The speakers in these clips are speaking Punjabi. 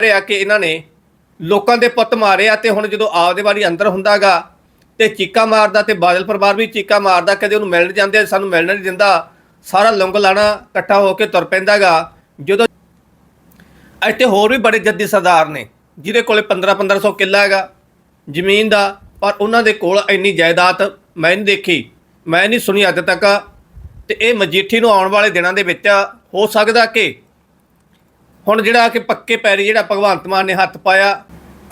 ਰਿਹਾ ਕਿ ਇਹਨਾਂ ਨੇ ਲੋਕਾਂ ਦੇ ਪੁੱਤ ਮਾਰਿਆ ਤੇ ਹੁਣ ਜਦੋਂ ਆਪਦੇ ਵਾਰੀ ਅੰਦਰ ਹੁੰਦਾਗਾ ਤੇ ਚੀਕਾ ਮਾਰਦਾ ਤੇ ਬਾਦਲ ਪਰਿਵਾਰ ਵੀ ਚੀਕਾ ਮਾਰਦਾ, ਕਦੇ ਉਹਨੂੰ ਮਿਲਣ ਜਾਂਦੇ ਸਾਨੂੰ ਮਿਲਣ ਨਹੀਂ ਦਿੰਦਾ, ਸਾਰਾ ਲੰਗ ਲਾਣਾ ਇਕੱਠਾ ਹੋ ਕੇ ਤੁਰ ਪੈਂਦਾਗਾ। ਜਦੋਂ ਇੱਥੇ ਹੋਰ ਵੀ ਬੜੇ ਜੱਦੀ ਸਰਦਾਰ ਨੇ, ਜਿਹਦੇ ਕੋਲੇ 15 1500 ਕਿੱਲਾ ਹੈਗਾ ਜ਼ਮੀਨ ਦਾ, ਪਰ ਉਹਨਾਂ ਦੇ ਕੋਲ ਇੰਨੀ ਜਾਇਦਾਦ ਮੈਂ ਨਹੀਂ ਦੇਖੀ, ਮੈਂ ਨਹੀਂ ਸੁਣੀ ਅੱਜ ਤੱਕ। ਤੇ ਇਹ ਮਜੀਠੀ ਨੂੰ ਆਉਣ ਵਾਲੇ ਦਿਨਾਂ ਦੇ ਵਿੱਚ ਹੋ ਸਕਦਾ ਕਿ ਹੁਣ ਜਿਹੜਾ ਕਿ ਪੱਕੇ ਪੈਰੀ ਜਿਹੜਾ ਭਗਵੰਤ ਮਾਨ ਨੇ ਹੱਥ ਪਾਇਆ,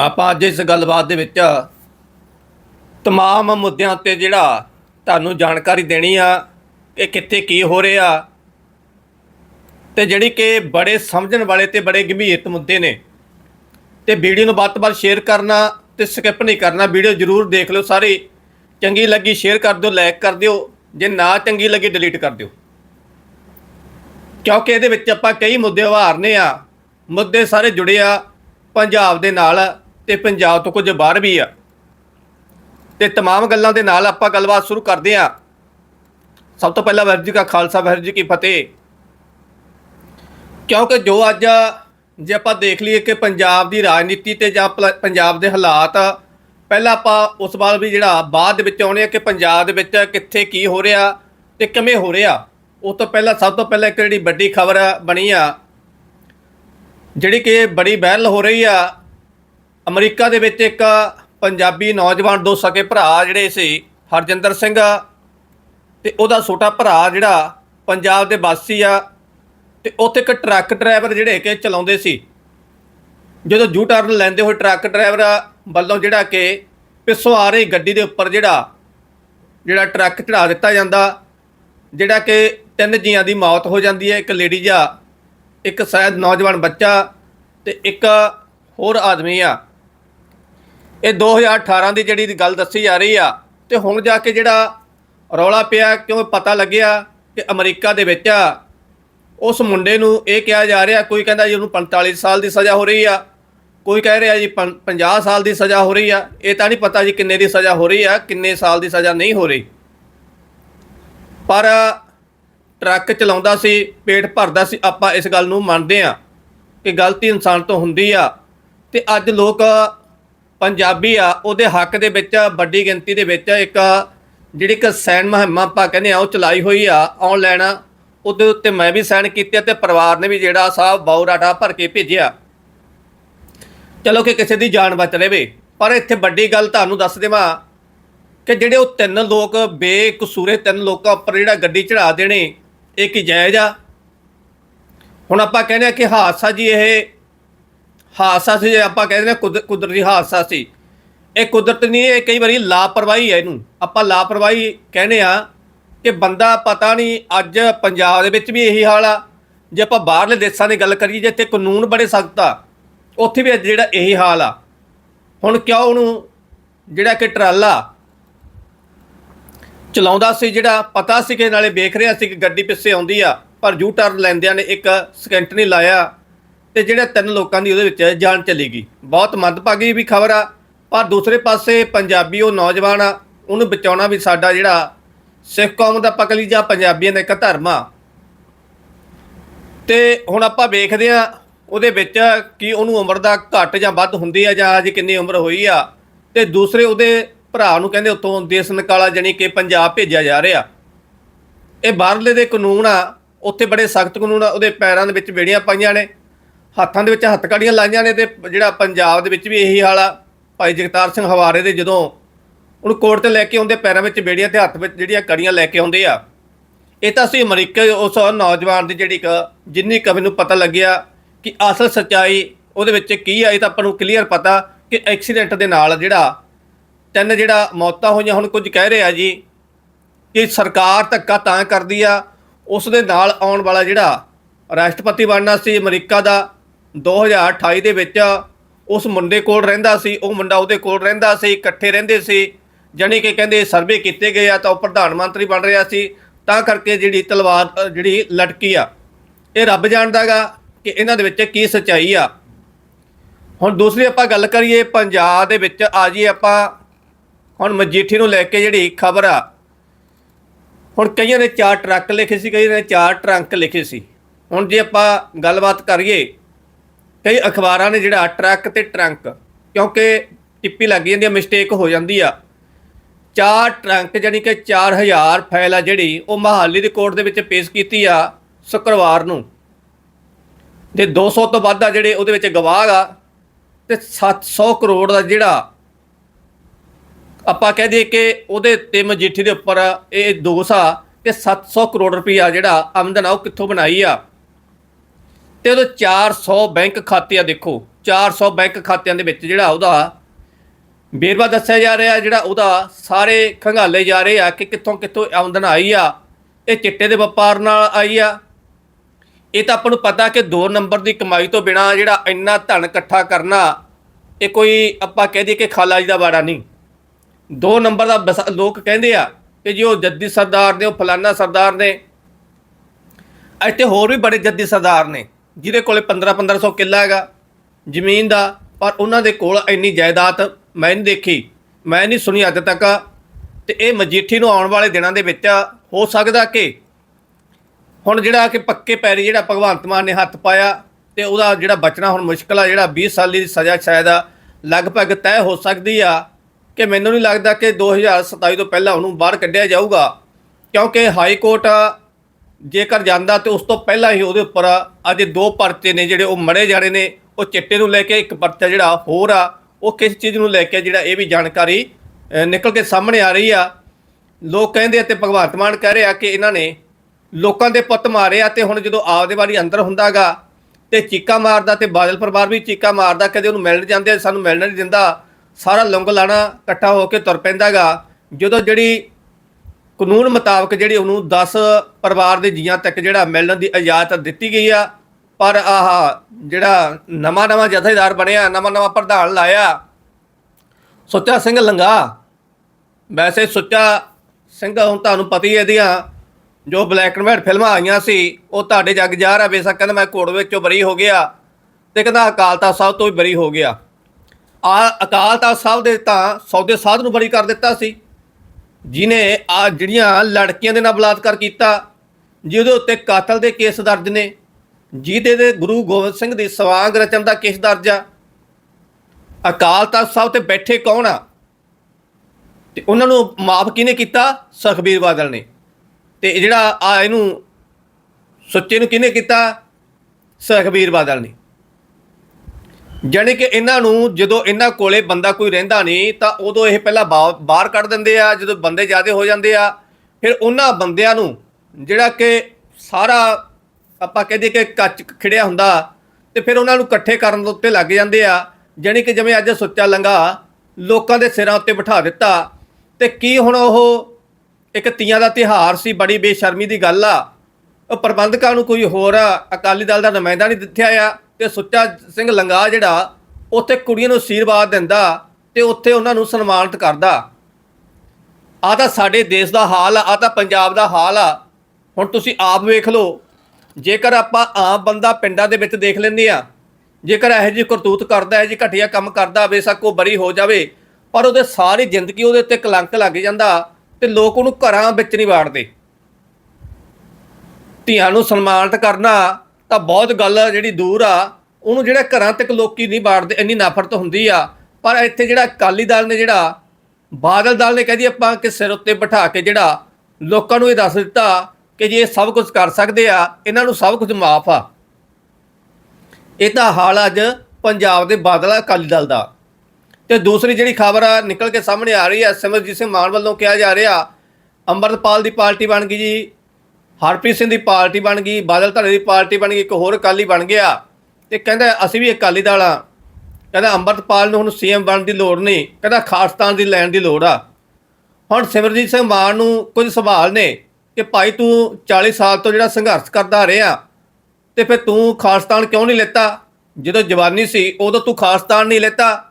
ਆਪਾਂ ਅੱਜ ਇਸ ਗੱਲਬਾਤ ਦੇ ਵਿੱਚ ਤਮਾਮ ਮੁੱਦਿਆਂ ਉੱਤੇ ਜਿਹੜਾ ਤੁਹਾਨੂੰ ਜਾਣਕਾਰੀ ਦੇਣੀ ਆ ਕਿ ਕਿੱਥੇ ਕੀ ਹੋ ਰਿਹਾ ਤੇ ਜਿਹੜੀ ਕਿ ਬੜੇ ਸਮਝਣ ਵਾਲੇ ਤੇ ਬੜੇ ਗੰਭੀਰ ਮੁੱਦੇ ਨੇ। ਤੇ ਵੀਡੀਓ ਨੂੰ ਵੱਧ ਤੋਂ ਵੱਧ ਸ਼ੇਅਰ ਕਰਨਾ ਤੇ ਸਕਿਪ ਨਹੀਂ ਕਰਨਾ, ਵੀਡੀਓ ਜਰੂਰ ਦੇਖ ਲਿਓ ਸਾਰੇ। ਚੰਗੀ ਲੱਗੀ ਸ਼ੇਅਰ ਕਰ ਦਿਓ ਲਾਈਕ ਕਰ ਦਿਓ। ਜੇ ਨਾ ਚੰਗੀ ਲੱਗੀ ਡਿਲੀਟ ਕਰ ਦਿਓ। ਕਿਉਂਕਿ ਇਹਦੇ ਵਿੱਚ ਆਪਾਂ ਕਈ ਮੁੱਦੇ ਉਭਾਰਨੇ ਆ ਮੁੱਦੇ ਸਾਰੇ ਜੁੜੇ ਆ ਪੰਜਾਬ ਦੇ ਨਾਲ ਤੇ ਪੰਜਾਬ ਤੋਂ ਕੁਝ ਬਾਹਰ ਵੀ ਆ ਤੇ तमाम ਗੱਲਾਂ ਦੇ ਨਾਲ ਆਪਾਂ ਗੱਲਬਾਤ ਸ਼ੁਰੂ ਕਰਦੇ ਆ ਸਭ ਤੋਂ ਪਹਿਲਾਂ ਵਾਹਿਗੁਰੂ ਜੀ ਕਾ ਖਾਲਸਾ ਵਾਹਿਗੁਰੂ ਜੀ ਕੀ ਫਤਿਹ ਕਿਉਂਕਿ ਜੋ ਅੱਜ ਜੇ ਆਪਾਂ ਦੇਖ ਲਈਏ ਕਿ ਪੰਜਾਬ ਦੀ ਰਾਜਨੀਤੀ ਤੇ ਜਾਂ ਪਲ- ਪੰਜਾਬ ਦੇ ਹਾਲਾਤ ਪਹਿਲਾਂ ਆਪਾਂ ਉਸ ਵੱਲ ਵੀ ਜਿਹੜਾ ਬਾਅਦ ਦੇ ਵਿੱਚ ਆਉਣੇ ਆ ਕਿ ਪੰਜਾਬ ਦੇ ਵਿੱਚ ਕਿੱਥੇ ਕੀ ਹੋ ਰਿਹਾ ਤੇ ਕਿਵੇਂ ਹੋ ਰਿਹਾ ਉਹ ਤੋਂ ਪਹਿਲਾਂ ਸਭ ਤੋਂ ਪਹਿਲਾਂ ਇੱਕ ਜਿਹੜੀ ਵੱਡੀ ਖਬਰ ਬਣੀ ਆ, ਜਿਹੜੀ ਕਿ ਬੜੀ ਬਹਿਲ ਹੋ ਰਹੀ ਆ, ਅਮਰੀਕਾ ਦੇ ਵਿੱਚ ਇੱਕ ਪੰਜਾਬੀ ਨੌਜਵਾਨ ਦੋ ਸਕੇ ਭਰਾ ਜਿਹੜੇ ਸੀ, ਹਰਜਿੰਦਰ ਸਿੰਘ ਤੇ ਉਹਦਾ ਛੋਟਾ ਭਰਾ ਜਿਹੜਾ ਪੰਜਾਬ ਦੇ ਵਾਸੀ ਆ, ਤੇ ਉੱਥੇ ਇੱਕ ਟਰੱਕ ਡਰਾਈਵਰ ਜਿਹੜੇ ਕਿ ਚਲਾਉਂਦੇ ਸੀ। ਜਦੋਂ ਜੂ ਟਰਨ ਲੈਂਦੇ ਹੋਏ ਟਰੱਕ ਡਰਾਈਵਰ ਵੱਲੋਂ ਜਿਹੜਾ ਕਿ ਪਿੱਛੋਂ ਆ ਰਹੀ ਗੱਡੀ ਦੇ ਉੱਪਰ ਜਿਹੜਾ ਜਿਹੜਾ ਟਰੱਕ ਚੜਾ ਦਿੱਤਾ ਜਾਂਦਾ, ਜਿਹੜਾ ਕਿ ਤਿੰਨ ਜੀਆਂ ਦੀ ਮੌਤ ਹੋ ਜਾਂਦੀ ਹੈ, ਇੱਕ ਲੇਡੀ ਆ, ਇੱਕ ਸ਼ਾਇਦ ਨੌਜਵਾਨ ਬੱਚਾ ਤੇ ਇੱਕ ਹੋਰ ਆਦਮੀ ਆ। ਇਹ 2018 ਦੀ ਜਿਹੜੀ ਗੱਲ ਦੱਸੀ ਜਾ ਰਹੀ ਆ ਤੇ ਹੁਣ ਜਾ ਕੇ ਜਿਹੜਾ ਰੌਲਾ ਪਿਆ ਕਿਉਂ ਪਤਾ ਲੱਗਿਆ ਕਿ ਅਮਰੀਕਾ ਦੇ ਵਿੱਚ ਉਸ ਮੁੰਡੇ ਨੂੰ ਇਹ ਕਿਹਾ ਜਾ ਰਿਹਾ, ਕੋਈ ਕਹਿੰਦਾ ਜੀ ਉਹਨੂੰ 45 ਸਾਲ ਦੀ ਸਜ਼ਾ ਹੋ ਰਹੀ ਆ, ਕੋਈ ਕਹਿ ਰਿਹਾ ਜੀ ਪੰ- 50 ਸਾਲ ਦੀ ਸਜ਼ਾ ਹੋ ਰਹੀ ਆ, ਇਹ ਤਾਂ ਨਹੀਂ ਪਤਾ ਜੀ ਕਿੰਨੇ ਦੀ ਸਜ਼ਾ ਹੋ ਰਹੀ ਆ, ਕਿੰਨੇ ਸਾਲ ਦੀ ਸਜ਼ਾ ਨਹੀਂ ਹੋ ਰਹੀ। ਪਰ ਟਰੱਕ ਚਲਾਉਂਦਾ ਸੀ, ਪੇਟ ਭਰਦਾ ਸੀ, ਆਪਾਂ ਇਸ ਗੱਲ ਨੂੰ ਮੰਨਦੇ ਆ ਕਿ ਗਲਤੀ ਇਨਸਾਨ ਤੋਂ ਹੁੰਦੀ ਆ। ਤੇ ਅੱਜ ਲੋਕ ਪੰਜਾਬੀ ਆ, ਉਹਦੇ ਹੱਕ ਦੇ ਵਿੱਚ, ਵੱਡੀ ਗਿਣਤੀ ਦੇ ਵਿੱਚ ਇੱਕ ਜਿਹੜੀ ਕਿ ਸੈਨ ਮੁਹਿੰਮ ਆਪਾਂ ਕਹਿੰਦੇ ਆ ਉਹ ਚਲਾਈ ਹੋਈ ਆ ਆਨਲਾਈਨ ਉਹਦੇ ਉੱਤੇ ਮੈਂ ਵੀ ਸਾਈਨ ਕੀਤੇ ਤੇ ਪਰਿਵਾਰ ਨੇ ਵੀ ਜਿਹੜਾ ਸਾਹਿਬ ਬਾਉਰਾਟਾ ਭਰ ਕੇ ਭੇਜਿਆ। ਚਲੋ ਕਿ ਕਿਸੇ ਦੀ ਜਾਨ ਬਚ ਰਵੇ, ਪਰ ਇੱਥੇ ਵੱਡੀ ਗੱਲ ਤੁਹਾਨੂੰ ਦੱਸ ਦੇਵਾਂ ਕਿ ਜਿਹੜੇ ਉਹ ਤਿੰਨ ਲੋਕ ਬੇਕਸੂਰੇ ਤਿੰਨ ਲੋਕਾਂ ਉੱਪਰ ਜਿਹੜਾ ਗੱਡੀ ਚੜਾ ਦੇਣੇ ਇਹ ਕੀ ਜਾਇਜ਼ ਆ। ਹੁਣ ਆਪਾਂ ਕਹਿੰਦੇ ਆ ਕਿ ਹਾਦਸਾ ਜੀ ਇਹ ਹਾਦਸਾ ਸੀ, ਜੇ ਆਪਾਂ ਕਹਿੰਦੇ ਨੇ ਕੁਦਰ- ਕੁਦਰਤੀ ਹਾਦਸਾ ਸੀ। ਇਹ ਕੁਦਰਤ ਨਹੀਂ ਇਹ ਕਈ ਵਾਰੀ ਲਾਪਰਵਾਹੀ ਹੈ ਇਹਨੂੰ। ਆਪਾਂ ਲਾਪਰਵਾਹੀ ਕਹਿੰਦੇ ਆ ਕਿ ਬੰਦਾ ਪਤਾ ਨਹੀਂ, ਅੱਜ ਪੰਜਾਬ ਦੇ ਵਿੱਚ ਵੀ ਇਹੀ ਹਾਲ ਆ। ਜੇ ਆਪਾਂ ਬਾਹਰਲੇ ਦੇਸ਼ਾਂ ਦੀ ਗੱਲ ਕਰੀਏ ਜਿੱਥੇ ਕਾਨੂੰਨ ਬੜੇ ਸਖਤ ਆ, ਉੱਥੇ ਵੀ ਅੱਜ ਜਿਹੜਾ ਇਹੀ ਹਾਲ ਆ। ਹੁਣ ਕਿਉਂ ਉਹਨੂੰ ਜਿਹੜਾ ਕਿ ਟਰਾਲਾ ਚਲਾਉਂਦਾ ਸੀ, ਜਿਹੜਾ ਪਤਾ ਸੀ ਕਿ ਨਾਲੇ ਵੇਖ ਰਿਹਾ ਸੀ ਕਿ ਗੱਡੀ ਪਿੱਛੇ ਆਉਂਦੀ ਆ, ਪਰ ਯੂ ਟਰਨ ਲੈਂਦਿਆਂ ਨੇ ਇੱਕ ਸਕਿੰਟ ਨਹੀਂ ਲਾਇਆ ਤੇ ਜਿਹੜੇ ਤਿੰਨ ਲੋਕਾਂ ਦੀ ਉਹਦੇ ਵਿੱਚ ਜਾਨ ਚਲੀ ਗਈ। ਬਹੁਤ ਮੰਦਭਾਗੀ ਵੀ ਖਬਰ ਆ, ਪਰ ਦੂਸਰੇ ਪਾਸੇ ਪੰਜਾਬੀ ਉਹ ਨੌਜਵਾਨ ਆ, ਉਹਨੂੰ ਬਚਾਉਣਾ ਵੀ ਸਾਡਾ ਜਿਹੜਾ ਸਿੱਖ ਕੌਮ ਦਾ ਪਕਲੀ ਜਾਂ ਪੰਜਾਬੀਆਂ ਦਾ ਇੱਕ ਧਰਮ ਆ। ਤੇ ਹੁਣ ਆਪਾਂ ਵੇਖਦੇ ਆ ਉਹਦੇ ਵਿੱਚ ਕਿ ਉਹਨੂੰ ਉਮਰ ਦਾ ਘੱਟ ਜਾਂ ਵੱਧ ਹੁੰਦੀ ਆ ਜਾਂ ਅਜੇ ਕਿੰਨੀ ਉਮਰ ਹੋਈ ਆ। ਤੇ ਦੂਸਰੇ ਉਹਦੇ ਭਰਾ ਨੂੰ ਕਹਿੰਦੇ ਉੱਥੋਂ ਦੇਸ਼ ਨਿਕਾਲਾ ਜਾਣੀ ਕਿ ਪੰਜਾਬ ਭੇਜਿਆ ਜਾ ਰਿਹਾ। ਇਹ ਬਾਹਰਲੇ ਦੇ ਕਾਨੂੰਨ ਆ, ਉੱਥੇ ਬੜੇ ਸਖਤ ਕਾਨੂੰਨ ਆ, ਉਹਦੇ ਪੈਰਾਂ ਦੇ ਵਿੱਚ ਬੇੜੀਆਂ ਪਾਈਆਂ ਨੇ, ਹੱਥਾਂ ਦੇ ਵਿੱਚ ਹੱਥਕੜੀਆਂ ਲਾਈਆਂ ਨੇ ਤੇ ਜਿਹੜਾ ਪੰਜਾਬ ਦੇ ਵਿੱਚ ਵੀ ਇਹੀ ਹਾਲ ਆ, ਭਾਈ ਜਗਤਾਰ ਸਿੰਘ ਹਵਾਰੇ ਦੇ ਜਦੋਂ ਉਹਨੂੰ ਕੋਰਟ ਤੇ ਲੈ ਕੇ ਆਉਂਦੇ, ਪੈਰਾਂ ਵਿੱਚ ਬੇੜੀਆਂ ਤੇ ਹੱਥ ਵਿੱਚ ਜਿਹੜੀਆਂ ਕੜੀਆਂ ਲੈ ਕੇ ਆਉਂਦੇ ਆ। ਇਹ ਤਾਂ ਅਸੀਂ ਅਮਰੀਕਾ ਉਸ ਨੌਜਵਾਨ ਦੀ ਜਿਹੜੀ ਕ ਜਿੰਨੀ ਕਵੀ ਨੂੰ ਪਤਾ ਲੱਗਿਆ ਕਿ ਅਸਲ ਸੱਚਾਈ ਉਹਦੇ ਵਿੱਚ ਕੀ ਆ, ਇਹ ਤਾਂ ਆਪਾਂ ਨੂੰ ਕਲੀਅਰ ਪਤਾ ਕਿ ਐਕਸੀਡੈਂਟ ਦੇ ਨਾਲ ਜਿਹੜਾ ਤਿੰਨ ਜਿਹੜਾ ਮੌਤਾਂ ਹੋਈਆਂ, ਹੁਣ ਕੁਝ ਕਹਿ ਰਿਹਾ ਜੀ ਕਿ ਸਰਕਾਰ ਧੱਕਾ ਤਾਂ ਕਰਦੀ ਆ, ਉਸ ਦੇ ਨਾਲ ਆਉਣ ਵਾਲਾ ਜਿਹੜਾ ਰਾਸ਼ਟਰਪਤੀ ਬਣਨਾ ਸੀ ਅਮਰੀਕਾ ਦਾ 2028 ਦੇ ਵਿੱਚ ਉਸ ਮੁੰਡੇ ਕੋਲ ਰਹਿੰਦਾ ਸੀ, ਉਹ ਮੁੰਡਾ ਉਹਦੇ ਕੋਲ ਰਹਿੰਦਾ ਸੀ, ਇਕੱਠੇ ਰਹਿੰਦੇ ਸੀ, ਜਾਣੀ ਕਿ ਕਹਿੰਦੇ ਸਰਵੇ ਕੀਤੇ ਗਏ ਆ ਤਾਂ ਉਹ ਪ੍ਰਧਾਨ ਮੰਤਰੀ ਬਣ ਰਿਹਾ ਸੀ, ਤਾਂ ਕਰਕੇ ਜਿਹੜੀ ਤਲਵਾਰ ਜਿਹੜੀ ਲਟਕੀ ਆ, ਇਹ ਰੱਬ ਜਾਣਦਾਗਾ ਕਿ ਇਹਨਾਂ ਦੇ ਵਿੱਚ ਕੀ ਸੱਚਾਈ ਆ। ਹੁਣ ਦੂਸਰੀ ਆਪਾਂ ਗੱਲ ਕਰੀਏ, ਪੰਜਾਬ ਦੇ ਵਿੱਚ ਆ ਜੀ ਆਪਾਂ ਹੁਣ ਮਜੀਠੀ ਨੂੰ ਲੈ ਕੇ ਜਿਹੜੀ ਖਬਰ ਆ, ਹੁਣ ਕਈਆਂ ਨੇ ਚਾਰ ਟਰੱਕ ਲਿਖੇ ਸੀ, ਕਈਆਂ ਨੇ ਚਾਰ ਟਰੰਕ ਲਿਖੇ ਸੀ। ਹੁਣ ਜੇ ਆਪਾਂ ਗੱਲਬਾਤ ਕਰੀਏ, ਕਈ ਅਖਬਾਰਾਂ ਨੇ ਜਿਹੜਾ ਟਰੱਕ ਤੇ ਟਰੰਕ, ਕਿਉਂਕਿ ਟਿੱਪੀ ਲੱਗ ਜਾਂਦੀ ਹੈ ਮਿਸਟੇਕ ਹੋ ਜਾਂਦੀ ਆ। ਚਾਰ ਟਰੰਕ ਜਾਨੀ ਕਿ 4000 ਫਾਈਲ ਆ ਜਿਹੜੀ, ਉਹ ਮਹਾਲੀ ਦੇ ਕੋਰਟ ਦੇ ਵਿੱਚ ਪੇਸ਼ ਕੀਤੀ ਆ ਸ਼ੁੱਕਰਵਾਰ ਨੂੰ। ਤੇ 200 ਤੋਂ ਵੱਧ ਆ ਜਿਹੜੇ ਉਹਦੇ ਵਿੱਚ ਗਵਾਹ ਆ, ਤੇ 700 ਕਰੋੜ ਦਾ ਜਿਹੜਾ ਆਪਾਂ ਕਹਿ ਦਈਏ ਕਿ ਉਹਦੇ ਤੇ ਮਜੀਠੀ ਦੇ ਉੱਪਰ ਇਹ ਦੋਸ਼ ਆ ਕਿ 700 ਕਰੋੜ ਰੁਪਈਆ ਜਿਹੜਾ ਆਮਦਨ ਆ ਉਹ ਕਿੱਥੋਂ ਬਣਾਈ ਆ? ਤੇ ਉਹਦੇ 400 ਬੈਂਕ ਖਾਤੇ ਆ ਦੇਖੋ 400 ਬੈਂਕ ਖਾਤਿਆਂ ਦੇ ਵਿੱਚ ਜਿਹੜਾ ਉਹਦਾ ਵੇਰਵਾ ਦੱਸਿਆ ਜਾ ਰਿਹਾ, ਜਿਹੜਾ ਉਹਦਾ ਸਾਰੇ ਖੰਗਾਲੇ ਜਾ ਰਹੇ ਆ ਕਿ ਕਿੱਥੋਂ ਕਿੱਥੋਂ ਆਮਦਨ ਆਈ ਆ। ਇਹ ਚਿੱਟੇ ਦੇ ਵਪਾਰ ਨਾਲ ਆਈ ਆ। ਇਹ ਤਾਂ ਆਪਾਂ ਨੂੰ ਪਤਾ ਕਿ 2 ਨੰਬਰ ਦੀ ਕਮਾਈ ਤੋਂ ਬਿਨਾ ਜਿਹੜਾ ਇੰਨਾ ਧਨ ਇਕੱਠਾ ਕਰਨਾ, ਇਹ ਕੋਈ ਆਪਾਂ ਕਹਿ ਦਈਏ ਕਿ ਖਾਲਾ ਜੀ ਦਾ ਬਾੜਾ ਨਹੀਂ। ਦੋ ਨੰਬਰ ਦਾ ਬਸ- ਲੋਕ ਕਹਿੰਦੇ ਆ ਕਿ ਜੀ ਉਹ ਜੱਦੀ ਸਰਦਾਰ ਨੇ, ਉਹ ਫਲਾਨਾ ਸਰਦਾਰ ਨੇ। ਇੱਥੇ ਹੋਰ ਵੀ ਬੜੇ ਜੱਦੀ ਸਰਦਾਰ ਨੇ, ਜਿਹਦੇ ਕੋਲੇ 15 1500 ਕਿੱਲਾ ਹੈਗਾ ਜ਼ਮੀਨ ਦਾ, ਪਰ ਉਹਨਾਂ ਦੇ ਕੋਲ ਇੰਨੀ ਜਾਇਦਾਦ ਮੈਂ ਨਹੀਂ ਦੇਖੀ, ਮੈਂ ਨਹੀਂ ਸੁਣੀ ਅੱਜ ਤੱਕ। ਤੇ ਇਹ ਮਜੀਠੀ ਨੂੰ ਆਉਣ ਵਾਲੇ ਦਿਨਾਂ ਦੇ ਵਿੱਚ ਹੋ ਸਕਦਾ ਕਿ ਹੁਣ ਜਿਹੜਾ ਕਿ ਪੱਕੇ ਪੈਰੀ ਜਿਹੜਾ ਭਗਵੰਤ ਮਾਨ ਨੇ ਹੱਥ ਪਾਇਆ ਤੇ ਉਹਦਾ ਜਿਹੜਾ ਬਚਣਾ ਹੁਣ ਮੁਸ਼ਕਲ ਆ, ਜਿਹੜਾ 20 ਸਾਲੀ ਦੀ ਸਜ਼ਾ ਸ਼ਾਇਦ ਲਗਭਗ ਤੈਅ ਹੋ ਸਕਦੀ ਆ। ਕਿ ਮੈਨੂੰ ਨਹੀਂ ਲੱਗਦਾ ਕਿ 2027 ਤੋਂ ਪਹਿਲਾਂ ਉਹਨੂੰ ਬਾਹਰ ਕੱਢਿਆ ਜਾਊਗਾ, ਕਿਉਂਕਿ ਹਾਈ ਕੋਰਟ ਜੇਕਰ ਜਾਂਦਾ ਤੇ ਉਸ ਤੋਂ ਪਹਿਲਾਂ ਹੀ ਉਹਦੇ ਉੱਪਰ ਅੱਜ ਦੋ ਪਰਚੇ ਨੇ ਜਿਹੜੇ ਉਹ ਮੜੇ ਜਾਣੇ ਨੇ, ਉਹ ਚਿੱਟੇ ਨੂੰ ਲੈ ਕੇ ਇੱਕ ਪਰਚਾ ਜਿਹੜਾ ਹੋਰ ਆ, ਉਹ ਕਿਸ ਚੀਜ਼ ਨੂੰ ਲੈ ਕੇ ਜਿਹੜਾ ਇਹ ਵੀ ਜਾਣਕਾਰੀ ਨਿਕਲ ਕੇ ਸਾਹਮਣੇ ਆ ਰਹੀ ਆ। ਲੋਕ ਕਹਿੰਦੇ ਆ ਤੇ ਭਗਵੰਤ ਮਾਨ ਕਹਿ ਰਿਹਾ ਕਿ ਇਹਨਾਂ ਨੇ ਲੋਕਾਂ ਦੇ ਪੁੱਤ ਮਾਰੇ ਆ ਤੇ ਹੁਣ ਜਦੋਂ ਆਪਦੇ ਵਾਰੀ ਅੰਦਰ ਹੁੰਦਾਗਾ ਤੇ ਚੀਕਾ ਮਾਰਦਾ ਤੇ ਬਾਦਲ ਪਰਿਵਾਰ ਵੀ ਚੀਕਾ ਮਾਰਦਾ, ਕਦੇ ਉਹਨੂੰ ਮਿਲਣ ਜਾਂਦੇ ਸਾਨੂੰ ਮਿਲਣ ਨਹੀਂ ਦਿੰਦਾ। ਸਾਰਾ ਲੰਗ ਲਾਣਾ ਇਕੱਠਾ ਹੋ ਕੇ ਤੁਰ ਪੈਂਦਾਗਾ ਜਦੋਂ ਜਿਹੜੀ ਕਾਨੂੰਨ ਮੁਤਾਬਕ ਜਿਹੜੀ ਉਹਨੂੰ 10 ਪਰਿਵਾਰ ਦੇ ਜੀਆਂ ਤੱਕ ਜਿਹੜਾ ਮਿਲਣ ਦੀ ਇਜਾਜ਼ਤ ਦਿੱਤੀ ਗਈ ਆ, ਪਰ ਆਹ ਜਿਹੜਾ ਨਵਾਂ ਨਵਾਂ ਜਥੇਦਾਰ ਬਣਿਆ, ਨਵਾਂ ਨਵਾਂ ਪ੍ਰਧਾਨ ਲਾਇਆ, ਸੁੱਚਾ ਸਿੰਘ ਲੰਗਾ। ਵੈਸੇ ਸੁੱਚਾ ਸਿੰਘ ਹੁਣ ਤੁਹਾਨੂੰ ਪਤਾ ਹੀ ਇਹਦੀਆਂ ਜੋ ਬਲੈਕ ਐਂਡ ਵਾਈਟ ਫਿਲਮਾਂ ਆਈਆਂ ਸੀ, ਉਹ ਤੁਹਾਡੇ ਜੱਗ ਜਾ ਰਿਹਾ, ਬੇਸ਼ੱਕ ਕਹਿੰਦਾ ਮੈਂ ਕੋੜ ਵਿੱਚੋਂ ਬਰੀ ਹੋ ਗਿਆ ਤੇ ਕਹਿੰਦਾ ਅਕਾਲ ਤਖਤ ਸਾਹਿਬ ਤੋਂ ਵੀ ਬਰੀ ਹੋ ਗਿਆ। ਆ ਅਕਾਲ ਤਖਤ ਸਾਹਿਬ ਦੇ ਤਾਂ ਸੌਦੇ ਸਾਧ ਨੂੰ ਬਰੀ ਕਰ ਦਿੱਤਾ ਸੀ। ਜਿਨੇ ਆ ਜਿਹੜੀਆਂ ਲੜਕੀਆਂ ਦੇ ਨਾਲ ਬਲਾਤਕਾਰ ਕੀਤਾ ਜਿਹਦੇ ਉੱਤੇ ਕਾਤਲ ਦੇ ਕੇਸ ਦਰਜ ਨੇ। ਜਿਹਦੇ ਦੇ ਗੁਰੂ ਗੋਬਿੰਦ ਸਿੰਘ ਦੀ ਸਵਾਂਗ ਰਚਨ ਦਾ ਕੇਸ ਦਰਜ ਆ। ਅਕਾਲ ਤਖਤ ਸਾਹਿਬ ਤੇ ਬੈਠੇ ਕੌਣ ਆ? ਤੇ ਉਹਨਾਂ ਨੂੰ ਮਾਫ ਕਿਹਨੇ ਕੀਤਾ? ਸੁਖਬੀਰ ਬਾਦਲ ਨੇ। ਤੇ ਜਿਹੜਾ ਆ ਇਹਨੂੰ ਸੁੱਚੇ ਨੂੰ ਕਿਹਨੇ ਕੀਤਾ? ਸੁਖਬੀਰ ਬਾਦਲ ਨੇ। ਜਾਣੀ ਕਿ ਇਹਨਾਂ ਨੂੰ ਜਦੋਂ ਇਹਨਾਂ ਕੋਲੇ ਬੰਦਾ ਕੋਈ ਰਹਿੰਦਾ ਨਹੀਂ, ਤਾਂ ਉਦੋਂ ਇਹ ਪਹਿਲਾਂ ਬਾ- ਬਾਹਰ ਕੱਢ ਦਿੰਦੇ ਆ, ਜਦੋਂ ਬੰਦੇ ਜ਼ਿਆਦੇ ਹੋ ਜਾਂਦੇ ਆ, ਫਿਰ ਉਹਨਾਂ ਬੰਦਿਆਂ ਨੂੰ ਜਿਹੜਾ ਕਿ ਸਾਰਾ ਆਪਾਂ ਕਹਦੇ ਕਿ ਕੱਚ ਖਿੜਿਆ ਹੁੰਦਾ ਤੇ ਫਿਰ ਉਹਨਾਂ ਨੂੰ ਇਕੱਠੇ ਕਰਨ ਦੇ ਉੱਤੇ ਲੱਗ ਜਾਂਦੇ ਆ। ਜਾਣੀ ਕਿ ਜਿਵੇਂ ਅੱਜ ਸੁੱਚਾ ਲੰਗਾ ਲੋਕਾਂ ਦੇ ਸਿਰਾਂ ਉੱਤੇ ਬਿਠਾ ਦਿੱਤਾ। ਤੇ ਕੀ ਹੁਣ ਉਹ ਇੱਕ ਤੀਆਂ ਦਾ ਤਿਹਾਰ ਸੀ, ਬੜੀ ਬੇਸ਼ਰਮੀ ਦੀ ਗੱਲ ਆ। ਉਹ ਪ੍ਰਬੰਧਕਾਂ ਨੂੰ ਕੋਈ ਹੋਰ ਅਕਾਲੀ ਦਲ ਦਾ ਨੁਮਾਇੰਦਾ ਨਹੀਂ ਦਿੱਥਿਆ ਆ। ਤੇ ਸੁੱਚਾ ਸਿੰਘ ਲੰਗਾ ਜਿਹੜਾ, ਉੱਥੇ ਕੁੜੀਆਂ ਨੂੰ ਅਸ਼ੀਰਵਾਦ ਦਿੰਦਾ ਤੇ ਉੱਥੇ ਉਹਨਾਂ ਨੂੰ ਸਨਮਾਨਿਤ ਕਰਦਾ। ਆ ਤਾਂ ਸਾਡੇ ਦੇਸ਼ ਦਾ ਹਾਲ ਆ ਆ ਤਾਂ ਪੰਜਾਬ ਦਾ ਹਾਲ ਆ। ਹੁਣ ਤੁਸੀਂ ਆਪ ਵੇਖ ਲਓ, ਜੇਕਰ ਆਪਾਂ ਆਮ ਬੰਦਾ ਪਿੰਡਾਂ ਦੇ ਵਿੱਚ ਦੇਖ ਲੈਂਦੇ ਆ ਜੇਕਰ ਇਹੋ ਜਿਹੀ ਕਰਤੂਤ ਕਰਦਾ ਹੈ ਜੀ ਘਟੀਆ ਕੰਮ ਕਰਦਾ, ਬੇਸ਼ੱਕ ਉਹ ਬਰੀ ਹੋ ਜਾਵੇ, ਪਰ ਉਹਦੇ ਸਾਰੀ ਜ਼ਿੰਦਗੀ ਉਹਦੇ ਉੱਤੇ ਕਲੰਕ ਲੱਗ ਜਾਂਦਾ ਤੇ ਲੋਕ ਉਹਨੂੰ ਘਰਾਂ ਵਿੱਚ ਨਹੀਂ ਵਾੜਦੇ। ਧੀਆਂ ਨੂੰ ਸਨਮਾਨਿਤ ਕਰਨਾ ਤਾਂ ਬਹੁਤ ਗੱਲ ਜਿਹੜੀ ਦੂਰ ਆ, ਉਹਨੂੰ ਜਿਹੜਾ ਘਰਾਂ ਤੱਕ ਲੋਕੀ ਨਹੀਂ ਬਾੜਦੇ, ਇੰਨੀ ਨਫ਼ਰਤ ਹੁੰਦੀ ਆ। ਪਰ ਇੱਥੇ ਜਿਹੜਾ ਅਕਾਲੀ ਦਲ ਨੇ ਜਿਹੜਾ, ਬਾਦਲ ਦਲ ਨੇ ਕਹਦੀ ਆਪਾਂ ਕਿ ਸਿਰ ਉੱਤੇ ਬਿਠਾ ਕੇ ਜਿਹੜਾ ਲੋਕਾਂ ਨੂੰ ਇਹ ਦੱਸ ਦਿੱਤਾ ਕਿ ਜੇ ਇਹ ਸਭ ਕੁਝ ਕਰ ਸਕਦੇ ਆ, ਇਹਨਾਂ ਨੂੰ ਸਭ ਕੁਝ ਮਾਫ ਆ। ਇਹ ਤਾਂ ਹਾਲ ਅੱਜ ਪੰਜਾਬ ਦੇ ਬਾਦਲ ਅਕਾਲੀ ਦਲ ਦਾ। ਤੇ ਦੂਸਰੀ ਜਿਹੜੀ ਖਬਰ ਆ, ਨਿਕਲ ਕੇ ਸਾਹਮਣੇ ਆ ਰਹੀ ਹੈ ਸਿਮਰਜੀਤ ਸਿੰਘ ਮਾਨ ਵੱਲੋਂ ਕਿਹਾ ਜਾ ਰਿਹਾ, ਅੰਮ੍ਰਿਤਪਾਲ ਦੀ ਪਾਰਟੀ ਬਣ ਗਈ ਜੀ। ਹਰਪ੍ਰੀਤ ਸਿੰਘ ਦੀ ਪਾਰਟੀ ਬਣ ਗਈ, ਬਾਦਲ ਧੜੇ ਦੀ ਪਾਰਟੀ ਬਣ ਗਈ, ਇੱਕ ਹੋਰ ਅਕਾਲੀ ਬਣ ਗਿਆ ਤੇ ਕਹਿੰਦਾ ਅਸੀਂ ਵੀ ਅਕਾਲੀ ਦਲ ਆ। ਕਹਿੰਦਾ ਅੰਮ੍ਰਿਤਪਾਲ ਨੂੰ ਹੁਣ ਸੀਐਮ ਬਣਨ ਦੀ ਲੋੜ ਨਹੀਂ, ਕਹਿੰਦਾ ਖਾਸਤਾਨ ਦੀ ਲੈਣ ਦੀ ਲੋੜ ਆ। ਹੁਣ ਸਿਮਰਜੀਤ ਸਿੰਘ ਮਾਨ ਨੂੰ ਕੁਝ ਸਵਾਲ ਨੇ ਕਿ ਭਾਈ ਤੂੰ 40 ਸਾਲ ਤੋਂ ਜਿਹੜਾ ਸੰਘਰਸ਼ ਕਰਦਾ ਰਿਹਾ ਤੇ ਫਿਰ ਤੂੰ ਖਾਸਤਾਨ ਕਿਉਂ ਨਹੀਂ ਲੈਤਾ? ਜਦੋਂ ਜਵਾਨੀ ਸੀ, ਉਦੋਂ ਤੂੰ ਖਾਲਸਤਾਨ ਨਹੀਂ ਲੈਤਾ।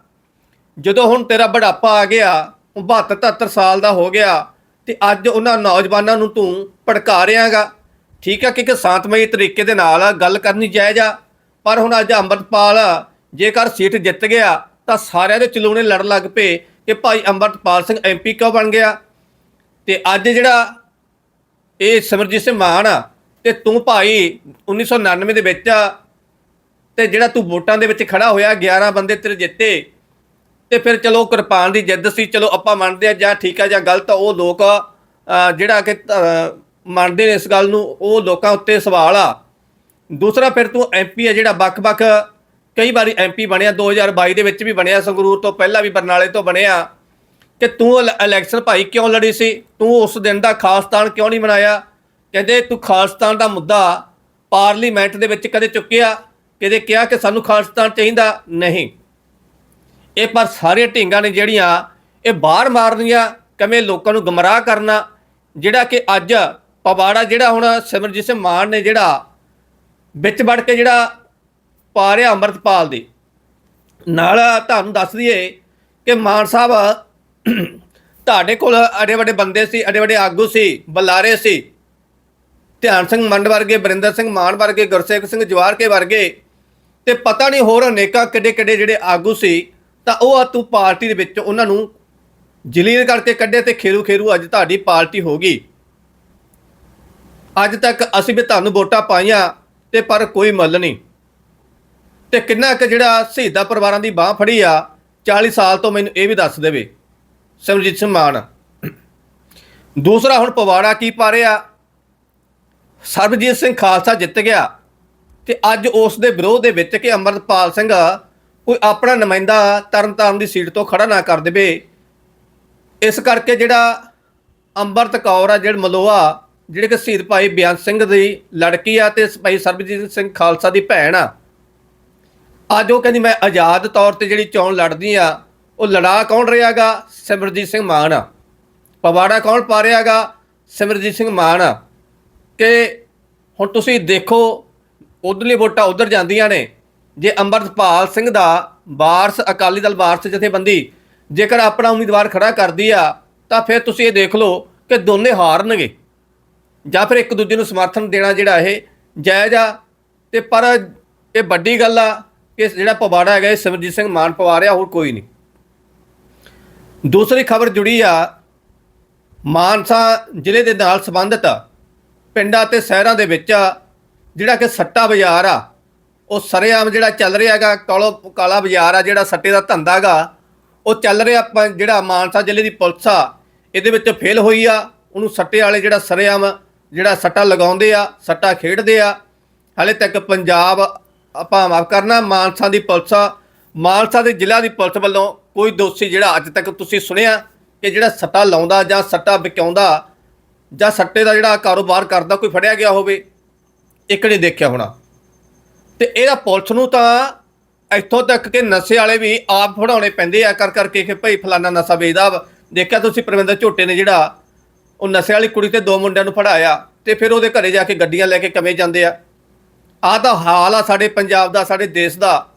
ਜਦੋਂ ਹੁਣ ਤੇਰਾ ਬੁਢਾਪਾ ਆ ਗਿਆ 72 73 ਸਾਲ ਦਾ ਹੋ ਗਿਆ ਤੇ ਅੱਜ ਉਹਨਾਂ ਨੌਜਵਾਨਾਂ ਨੂੰ ਤੂੰ ਭੜਕਾ ਰਿਹਾਗਾ। ਠੀਕ ਆ ਕਿ ਇੱਕ ਸ਼ਾਂਤਮਈ ਤਰੀਕੇ ਦੇ ਨਾਲ ਗੱਲ ਕਰਨੀ ਜਾਇਜ਼ ਆ, ਪਰ ਹੁਣ ਅੱਜ ਅੰਮ੍ਰਿਤਪਾਲ ਜੇਕਰ ਸੀਟ ਜਿੱਤ ਗਿਆ, ਤਾਂ ਸਾਰਿਆਂ ਦੇ ਚਲੂਣੇ ਲੜਨ ਲੱਗ ਪਏ ਕਿ ਭਾਈ ਅੰਮ੍ਰਿਤਪਾਲ ਸਿੰਘ ਐਮਪੀ ਕਿਉਂ ਬਣ ਗਿਆ। ਤੇ ਅੱਜ ਜਿਹੜਾ ਇਹ ਸਿਮਰਜੀਤ ਸਿੰਘ ਮਾਨ ਆ, ਤੇ ਤੂੰ ਭਾਈ 1999 ਦੇ ਵਿੱਚ ਤੇ ਜਿਹੜਾ ਤੂੰ ਵੋਟਾਂ ਦੇ ਵਿੱਚ ਖੜਾ ਹੋਇਆ 11 ਬੰਦੇ ਤੇਰੇ ਜਿੱਤੇ ਤੇ ਫਿਰ ਚਲੋ ਕਿਰਪਾਨ ਦੀ ਜਿੱਦ ਸੀ ਚਲੋ ਆਪਾਂ ਮੰਨਦੇ ਆ ਜਾਂ ਠੀਕ ਆ ਜਾਂ ਗਲਤ ਆ, ਉਹ ਲੋਕ ਜਿਹੜਾ ਕਿ ਮੰਨਦੇ ਨੇ ਇਸ ਗੱਲ ਨੂੰ ਉਹ ਲੋਕਾਂ ਉੱਤੇ ਸਵਾਲ ਆ। ਦੂਸਰਾ ਫਿਰ ਤੂੰ ਐਮਪੀ ਆ ਜਿਹੜਾ ਵੱਖ-ਵੱਖ ਕਈ ਵਾਰੀ ਐਮਪੀ ਬਣਿਆ 2022 ਦੇ ਵਿੱਚ ਵੀ ਬਣਿਆ ਸੰਗਰੂਰ ਤੋਂ ਪਹਿਲਾਂ ਵੀ ਬਰਨਾਲੇ ਤੋਂ ਬਣਿਆ ਕਿ ਤੂੰ ਇਲੈਕਸ਼ਨ ਭਾਈ ਕਿਉਂ ਲੜੀ ਸੀ? ਤੂੰ ਉਸ ਦਿਨ ਦਾ ਖਾਲਸਤਾਨ ਕਿਉਂ ਨਹੀਂ ਮਨਾਇਆ? ਕਹਿੰਦੇ ਤੂੰ ਖਾਲਸਤਾਨ ਦਾ ਮੁੱਦਾ ਪਾਰਲੀਮੈਂਟ ਦੇ ਵਿੱਚ ਕਦੇ ਚੁੱਕਿਆ? ਕਦੇ ਕਿਹਾ ਕਿ ਸਾਨੂੰ ਖਾਲਸਤਾਨ ਚਾਹੀਦਾ? ਨਹੀਂ। ਇਹ ਪਰ ਸਾਰੇ ਢਿੰਗਾਂ ਨੇ ਜਿਹੜੀਆਂ ਇਹ ਬਾਹਰ ਮਾਰਨੀਆਂ, ਕਿਵੇਂ ਲੋਕਾਂ ਨੂੰ ਗਮਰਾਹ ਕਰਨਾ, ਜਿਹੜਾ ਕਿ ਅੱਜ ਪਵਾੜਾ ਜਿਹੜਾ ਹੁਣ ਸਿਮਰਜੀਤ ਸਿੰਘ ਮਾਨ ਨੇ ਜਿਹੜਾ ਵਿੱਚ ਵੜ ਕੇ ਜਿਹੜਾ ਪਾ ਰਿਹਾ ਅੰਮ੍ਰਿਤਪਾਲ ਦੀ। ਨਾਲ ਤੁਹਾਨੂੰ ਦੱਸ ਦਈਏ ਕਿ ਮਾਨ ਸਾਹਿਬ ਤੁਹਾਡੇ ਕੋਲ ਅੜੇ ਵੱਡੇ ਬੰਦੇ ਸੀ ਅੜੇ ਵੱਡੇ ਆਗੂ ਸੀ, ਬੁਲਾਰੇ ਸੀ। ਧਿਆਨ ਸਿੰਘ ਮੰਡ ਵਰਗੇ ਬਰਿੰਦਰ ਸਿੰਘ ਮਾਨ ਵਰਗੇ ਗੁਰਸੇਖ ਸਿੰਘ ਜਵਾਰਕੇ ਵਰਗੇ ਤੇ ਪਤਾ ਨਹੀਂ ਹੋਰ ਅਨੇਕਾਂ ਕਿੱਡੇ ਕਿੱਡੇ ਜਿਹੜੇ ਆਗੂ ਸੀ ਤਾਂ ਉਹ ਆ ਤੂੰ ਪਾਰਟੀ ਦੇ ਵਿੱਚ ਉਹਨਾਂ ਨੂੰ ਜਲੀਲ ਕਰਕੇ ਕੱਢੇ ਤੇ ਖੇਰੂ ਖੇਰੂ ਅੱਜ ਤੁਹਾਡੀ ਪਾਰਟੀ ਹੋ ਗਈ। ਅੱਜ ਤੱਕ ਅਸੀਂ ਵੀ ਤੁਹਾਨੂੰ ਵੋਟਾਂ ਪਾਈਆਂ ਤੇ ਪਰ ਕੋਈ ਮੁੱਲ ਨਹੀਂ। ਤੇ ਕਿੰਨਾ ਕੁ ਜਿਹੜਾ ਸ਼ਹੀਦਾਂ ਪਰਿਵਾਰਾਂ ਦੀ ਬਾਹ ਫੜੀ ਆ 40 ਸਾਲ ਤੋਂ ਮੈਨੂੰ ਇਹ ਵੀ ਦੱਸ ਦੇਵੇ। ਸਿਮਰਜੀਤ ਸਿੰਘ ਮਾਨ। ਦੂਸਰਾ ਹੁਣ ਪਵਾੜਾ ਕੀ ਪਾ ਰਿਹਾ? ਸਰਬਜੀਤ ਸਿੰਘ ਖਾਲਸਾ ਜਿੱਤ ਗਿਆ ਤੇ ਅੱਜ ਉਸ ਦੇ ਵਿਰੋਧ ਦੇ ਵਿੱਚ ਕਿ ਅਮਰਪਾਲ ਸਿੰਘ ਕੋਈ ਆਪਣਾ ਨੁਮਾਇੰਦਾ ਤਰਨਤਾਰਨ ਦੀ ਸੀਟ ਤੋਂ ਖੜਾ ਨਾ ਕਰ ਦੇਵੇ। ਇਸ ਕਰਕੇ ਜਿਹੜਾ ਅੰਬਰਤ ਕੌਰ ਆ, ਜਿਹੜਾ ਮਲੋਆ ਜਿਹੜੇ ਕਿ ਸ਼ਹੀਦ ਭਾਈ ਬਿਆਨ ਸਿੰਘ ਦੀ ਲੜਕੀ ਆ ਤੇ ਭਾਈ ਸਰਬਜੀਤ ਸਿੰਘ ਖਾਲਸਾ ਦੀ ਭੈਣ ਆ, ਅੱਜ ਉਹ ਕਹਿੰਦੀ, ਮੈਂ ਆਜ਼ਾਦ ਤੌਰ ਤੇ ਜਿਹੜੀ ਚੋਣ ਲੜਦੀ ਆ, ਉਹ ਲੜਾ ਕੌਣ ਰਿਹਾਗਾ? ਸਿਮਰਜੀਤ ਸਿੰਘ ਮਾਨ ਆ। ਪਵਾੜਾ ਕੌਣ ਪਾ ਰਿਹਾਗਾ? ਸਿਮਰਜੀਤ ਸਿੰਘ ਮਾਨ ਆ। ਕਿ ਹੁਣ ਤੁਸੀਂ ਦੇਖੋ ਉਧਰਲੀ ਵੋਟਾਂ ਉਧਰ ਜਾਂਦੀਆਂ ਨੇ। ਜੇ ਅੰਮ੍ਰਿਤਪਾਲ ਸਿੰਘ ਦਾ ਵਾਰਸ, ਅਕਾਲੀ ਦਲ ਵਾਰਸ ਜਥੇਬੰਦੀ ਜੇਕਰ ਆਪਣਾ ਉਮੀਦਵਾਰ ਖੜਾ ਕਰਦੀ ਆ, ਤਾਂ ਫਿਰ ਤੁਸੀਂ ਇਹ ਦੇਖ ਲਓ ਕਿ ਦੋਨੇ ਹਾਰਨਗੇ। ਜਾਂ ਫਿਰ ਇੱਕ ਦੂਜੇ ਨੂੰ ਸਮਰਥਨ ਦੇਣਾ ਜਿਹੜਾ ਇਹ ਜਾਇਜ਼ ਆ। ਤੇ ਪਰ ਇਹ ਵੱਡੀ ਗੱਲ ਆ ਕਿ ਜਿਹੜਾ ਪਵਾੜਾ ਹੈਗਾ, ਇਹ ਸਿਮਰਜੀਤ ਸਿੰਘ ਮਾਨ ਪਵਾ ਰਿਹਾ, ਹੋਰ ਕੋਈ ਨਹੀਂ। ਦੂਸਰੀ ਖਬਰ ਜੁੜੀ ਆ, ਮਾਨਸਾ ਜ਼ਿਲ੍ਹੇ ਦੇ ਨਾਲ ਸੰਬੰਧਿਤ ਪਿੰਡਾਂ ਤੇ ਸ਼ਹਿਰਾਂ ਦੇ ਵਿੱਚ ਜਿਹੜਾ ਕਿ ਸੱਟਾ ਬਾਜ਼ਾਰ ਆ। ਉਹ ਸਰੇਆਮ ਜਿਹੜਾ ਚੱਲ ਰਿਹਾ ਹੈਗਾ, ਕਾਲੋ ਕਾਲਾ ਬਾਜ਼ਾਰ ਆ ਜਿਹੜਾ ਸੱਟੇ ਦਾ ਧੰਦਾ ਹੈਗਾ, ਉਹ ਚੱਲ ਰਿਹਾ ਪ- ਜਿਹੜਾ ਮਾਨਸਾ ਜ਼ਿਲ੍ਹੇ ਦੀ ਪੁਲਿਸ ਆ, ਇਹਦੇ ਵਿੱਚ ਫੇਲ ਹੋਈ ਆ, ਉਹਨੂੰ ਸੱਟੇ ਵਾਲੇ ਜਿਹੜਾ ਸਰੇਆਮ ਜਿਹੜਾ ਸੱਟਾ ਲਗਾਉਂਦੇ ਆ, ਸੱਟਾ ਖੇਡਦੇ ਆ, ਹਾਲੇ ਤੱਕ ਪੰਜਾਬ ਆਪਾਂ ਮਾਫ ਕਰਨਾ, ਮਾਨਸਾ ਦੀ ਪੁਲਿਸ ਆ, ਮਾਨਸਾ ਦੇ ਜ਼ਿਲ੍ਹਾ ਦੀ ਪੁਲਿਸ ਵੱਲੋਂ ਕੋਈ ਦੋਸ਼ੀ ਜਿਹੜਾ ਅੱਜ ਤੱਕ ਤੁਸੀਂ ਸੁਣਿਆ ਕਿ ਜਿਹੜਾ ਸੱਟਾ ਲਾਉਂਦਾ ਜਾਂ ਸੱਟਾ ਵਿਕਾਉਂਦਾ ਜਾਂ ਸੱਟੇ ਦਾ ਜਿਹੜਾ ਕਾਰੋਬਾਰ ਕਰਦਾ, ਕੋਈ ਫੜਿਆ ਗਿਆ ਹੋਵੇ, ਇੱਕ ਨਹੀਂ ਦੇਖਿਆ ਹੋਣਾ। ਤੇ ਇਹਦਾ ਪੁਲਿਸ ਨੂੰ ਤਾਂ ਇੱਥੋਂ ਤੱਕ ਕਿ ਨਸ਼ੇ ਵਾਲੇ ਵੀ ਆਪ ਫੜਾਉਣੇ ਪੈਂਦੇ ਆ, ਕਰ ਕਰਕੇ ਕਿ ਭਾਈ ਫਲਾਨਾ ਨਸ਼ਾ ਵੇਚਦਾ ਵਾ। ਦੇਖਿਆ ਤੁਸੀਂ ਪ੍ਰਵਿੰਦਰ ਝੋਟੇ ਨੇ ਜਿਹੜਾ ਉਹ ਨਸ਼ੇ ਵਾਲੀ ਕੁੜੀ ਤੇ ਦੋ ਮੁੰਡਿਆਂ ਨੂੰ ਫੜਾਇਆ ਤੇ ਫਿਰ ਉਹਦੇ ਘਰੇ ਜਾ ਕੇ ਗੱਡੀਆਂ ਲੈ ਕੇ ਕਵੇਂ ਜਾਂਦੇ ਆ? ਆਹ ਤਾਂ ਹਾਲ ਆ ਸਾਡੇ ਪੰਜਾਬ ਦਾ, ਸਾਡੇ ਦੇਸ਼ ਦਾ।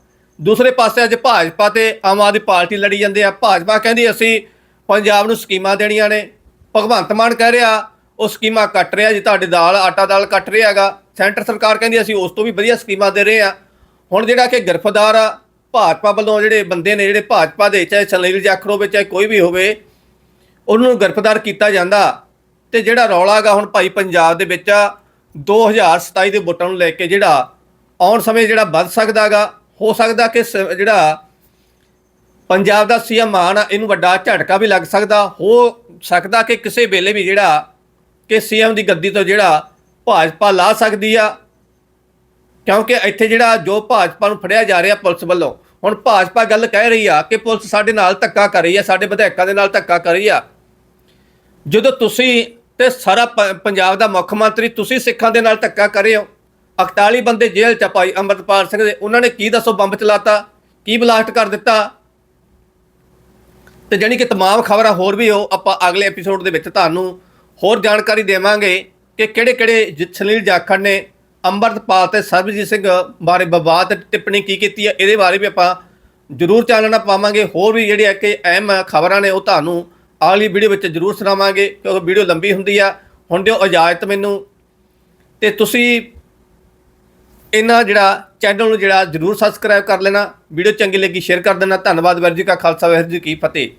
ਦੂਸਰੇ ਪਾਸੇ ਅੱਜ ਭਾਜਪਾ ਤੇ ਆਮ ਆਦਮੀ ਪਾਰਟੀ ਲੜੀ ਜਾਂਦੇ ਆ। ਭਾਜਪਾ ਕਹਿੰਦੀ ਅਸੀਂ ਪੰਜਾਬ ਨੂੰ ਸਕੀਮਾਂ ਦੇਣੀਆਂ ਨੇ। ਭਗਵੰਤ ਮਾਨ ਕਹਿ ਰਿਹਾ ਉਹ ਸਕੀਮਾਂ ਕੱਟ ਰਿਹਾ ਜੀ, ਤੁਹਾਡੇ ਦਾਲ, ਆਟਾ ਦਾਲ ਕੱਟ ਰਿਹਾ ਹੈਗਾ। ਸੈਂਟਰ ਸਰਕਾਰ ਕਹਿੰਦੀ ਅਸੀਂ ਉਸ ਤੋਂ ਵੀ ਵਧੀਆ ਸਕੀਮਾਂ ਦੇ ਰਹੇ ਆ ਹੁਣ ਜਿਹੜਾ ਕਿ ਗ੍ਰਿਫਤਾਰ ਆ, ਭਾਜਪਾ ਵੱਲੋਂ ਜਿਹੜੇ ਬੰਦੇ ਨੇ ਜਿਹੜੇ ਭਾਜਪਾ ਦੇ, ਚਾਹੇ ਸੁਨੀਲ ਜਾਖੜ ਹੋਵੇ, ਚਾਹੇ ਕੋਈ ਵੀ ਹੋਵੇ, ਉਹਨੂੰ ਗ੍ਰਿਫਤਾਰ ਕੀਤਾ ਜਾਂਦਾ। ਤੇ ਜਿਹੜਾ ਰੌਲਾ ਹੈਗਾ ਹੁਣ ਭਾਈ ਪੰਜਾਬ ਦੇ ਵਿੱਚ 2027 ਦੇ ਵੋਟਾਂ ਨੂੰ ਲੈ ਕੇ ਜਿਹੜਾ ਆਉਣ ਸਮੇਂ ਜਿਹੜਾ ਵੱਧ ਸਕਦਾਗਾ ਹੋ ਸਕਦਾ ਕਿ ਸ- ਜਿਹੜਾ ਪੰਜਾਬ ਦਾ ਸੀਐਮ ਮਾਨ ਇਹਨੂੰ ਵੱਡਾ ਝਟਕਾ ਵੀ ਲੱਗ ਸਕਦਾ, ਹੋ ਸਕਦਾ ਕਿ ਕਿਸੇ ਵੇਲੇ ਵੀ ਜਿਹੜਾ ਕਿ ਸੀਐਮ ਦੀ ਗੱਦੀ ਤੋਂ ਜਿਹੜਾ ਭਾਜਪਾ ਲਾ ਸਕਦੀ ਆ ਕਿਉਂਕਿ ਇੱਥੇ ਜਿਹੜਾ ਜੋ ਭਾਜਪਾ ਨੂੰ ਫੜਿਆ ਜਾ ਰਿਹਾ ਪੁਲਿਸ ਵੱਲੋਂ ਹੁਣ ਭਾਜਪਾ ਗੱਲ ਕਹਿ ਰਹੀ ਆ ਕਿ ਪੁਲਿਸ ਸਾਡੇ ਨਾਲ ਧੱਕਾ ਕਰ ਰਹੀ ਆ ਸਾਡੇ ਵਿਧਾਇਕਾਂ ਦੇ ਨਾਲ ਧੱਕਾ ਕਰ ਰਹੀ ਆ ਜਦੋਂ ਤੁਸੀਂ ਤੇ ਸਾਰਾ ਪ- ਪੰਜਾਬ ਦਾ ਮੁੱਖ ਮੰਤਰੀ ਤੁਸੀਂ ਸਿੱਖਾਂ ਦੇ ਨਾਲ ਧੱਕਾ ਕਰ ਰਹੇ ਹੋ 41 ਬੰਦੇ ਜੇਲ੍ਹ ਚ ਆ ਭਾਈ ਅੰਮ੍ਰਿਤਪਾਲ ਸਿੰਘ ਦੇ ਉਹਨਾਂ ਨੇ ਕੀ ਦੱਸੋ ਬੰਬ ਚਲਾਤਾ ਕੀ ਬਲਾਸਟ ਕਰ ਦਿੱਤਾ ਤੇ ਜਾਣੀ ਕਿ तमाम ਖਬਰਾਂ ਹੋਰ ਵੀ ਹੋ ਆਪਾਂ ਅਗਲੇ ਐਪੀਸੋਡ ਦੇ ਵਿੱਚ ਤੁਹਾਨੂੰ ਹੋਰ ਜਾਣਕਾਰੀ ਦੇਵਾਂਗੇ ਕਿ ਕਿਹੜੇ-ਕਿਹੜੇ ਜ- ਸੁਨੀਲ ਜਾਖੜ ਨੇ ਅੰਮ੍ਰਿਤਪਾਲ ਤੇ ਸਰਬਜੀਤ ਸਿੰਘ ਬਾਰੇ ਵਿਵਾਦ ਟਿੱਪਣੀ ਕੀ ਕੀਤੀ ਹੈ, ਇਹਦੇ ਬਾਰੇ ਵੀ ਆਪਾਂ ਜ਼ਰੂਰ ਚਾਨਣਾ ਪਾਵਾਂਗੇ। ਹੋਰ ਵੀ ਜਿਹੜੇ ਕਿ ਅਹਿਮ ਖਬਰਾਂ ਨੇ, ਉਹ ਤੁਹਾਨੂੰ ਅਗਲੀ ਵੀਡੀਓ ਵਿੱਚ ਜ਼ਰੂਰ ਸੁਣਾਵਾਂਗੇ, ਕਿਉਂਕਿ ਵੀਡੀਓ ਲੰਬੀ ਹੁੰਦੀ ਆ। ਹੁਣ ਦਿਓ ਇਜਾਜ਼ਤ ਮੈਨੂੰ। ਤੇ ਤੁਸੀਂ ਇਹਨਾਂ ਜਿਹੜਾ ਚੈਨਲ ਨੂੰ ਜਿਹੜਾ ਜ਼ਰੂਰ ਸਬਸਕ੍ਰਾਈਬ ਕਰ ਲੈਣਾ। ਵੀਡੀਓ ਚੰਗੀ ਲੱਗੀ, ਸ਼ੇਅਰ ਕਰ ਦੇਣਾ। ਧੰਨਵਾਦ, ਵਾਹਿਗੁਰੂ ਜੀ ਕਾ ਖਾਲਸਾ, ਵਾਹਿਗੁਰੂ ਜੀ ਕੀ ਫਤਿਹ।